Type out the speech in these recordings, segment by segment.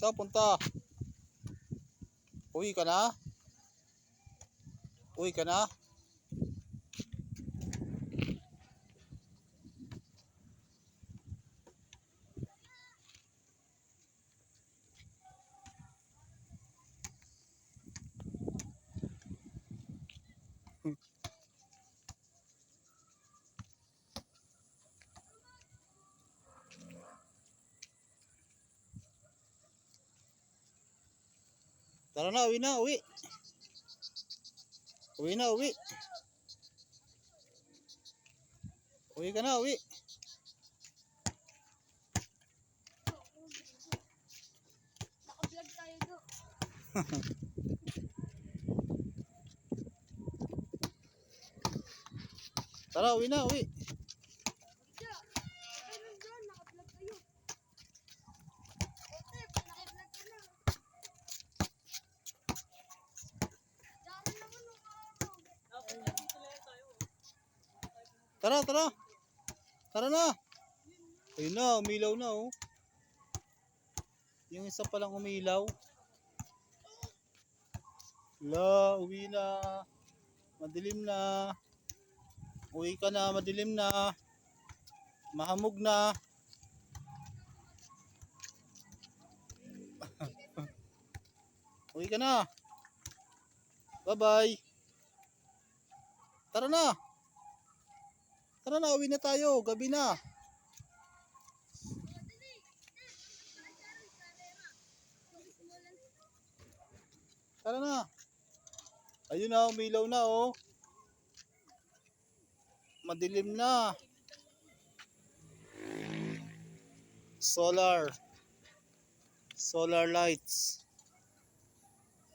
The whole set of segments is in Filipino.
Saan punta? Uwi ka na? Uwi ka na? Tara na, uwi na, uwi. Uwi na, uwi. Uwi ka na, uwi. Naka-vlog tayo do. Tara, uwi na, uwi. Siya, ano dyan? Naka-vlog kayo. Ote, naka-vlog ka na. Diyan naman nung araw. Tara, tara. Tara na. Ayun na, umilaw na, oh. Yung isa palang umilaw. La, uwi na. Madilim na. Uwi ka na, madilim na. Mahamog na. uwi ka na. Bye-bye. Tara na. Tara na, uwi na tayo. Gabi na. Tara na. Ayun na, umilaw na oh. Madilim na. Solar. Solar lights.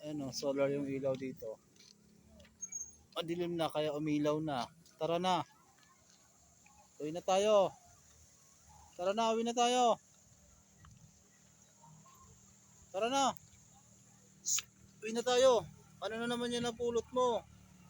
Ayun oh, solar yung ilaw dito. Madilim na kaya umilaw na. Tara na. Uwi na tayo. Tara na, uwi na tayo. Tara na. Uwi na tayo. Ano na naman yan napulot mo?